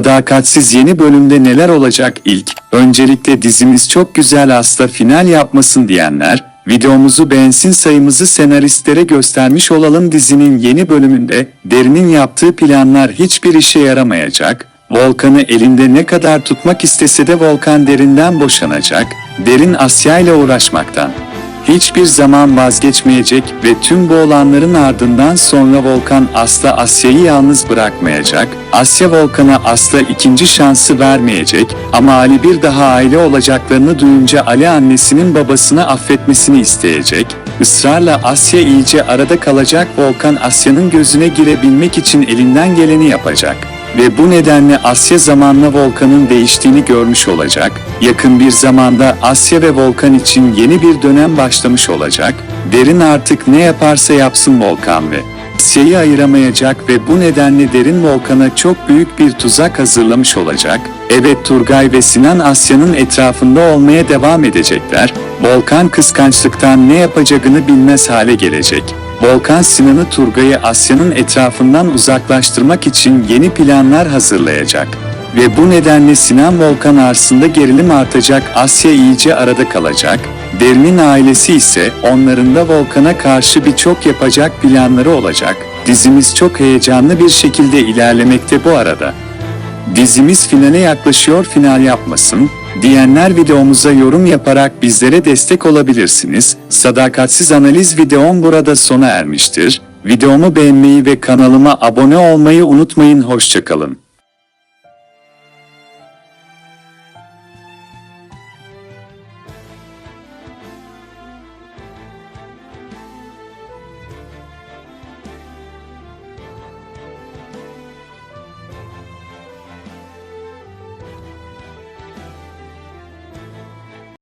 Sadakatsiz yeni bölümde neler olacak ilk? Öncelikle dizimiz çok güzel hasta final yapmasın diyenler, videomuzu beğensin sayımızı senaristlere göstermiş olalım dizinin yeni bölümünde, Derin'in yaptığı planlar hiçbir işe yaramayacak, Volkan'ı elinde ne kadar tutmak istese de Volkan Derin'den boşanacak, Derin Asya ile uğraşmaktan hiçbir zaman vazgeçmeyecek ve tüm bu olanların ardından sonra Volkan Asla Asya'yı yalnız bırakmayacak. Asya Volkan'a asla ikinci şansı vermeyecek ama Ali bir daha aile olacaklarını duyunca Ali annesinin babasını affetmesini isteyecek. Israrla Asya iyice arada kalacak Volkan Asya'nın gözüne girebilmek için elinden geleni yapacak ve bu nedenle Asya zamanla Volkan'ın değiştiğini görmüş olacak. Yakın bir zamanda Asya ve Volkan için yeni bir dönem başlamış olacak. Derin artık ne yaparsa yapsın Volkan ve Asya'yı ayıramayacak ve bu nedenle Derin Volkan'a çok büyük bir tuzak hazırlamış olacak. Evet Turgay ve Sinan Asya'nın etrafında olmaya devam edecekler. Volkan kıskançlıktan ne yapacağını bilmez hale gelecek. Volkan Sinan'ı Turgay'ı Asya'nın etrafından uzaklaştırmak için yeni planlar hazırlayacak. Ve bu nedenle Sinan Volkan arasında gerilim artacak, Asya iyice arada kalacak. Derin'in ailesi ise onların da Volkan'a karşı birçok yapacak planları olacak. Dizimiz çok heyecanlı bir şekilde ilerlemekte bu arada. Dizimiz finale yaklaşıyor final yapmasın diyenler videomuza yorum yaparak bizlere destek olabilirsiniz. Sadakatsiz analiz videom burada sona ermiştir. Videomu beğenmeyi ve kanalıma abone olmayı unutmayın. Hoşçakalın.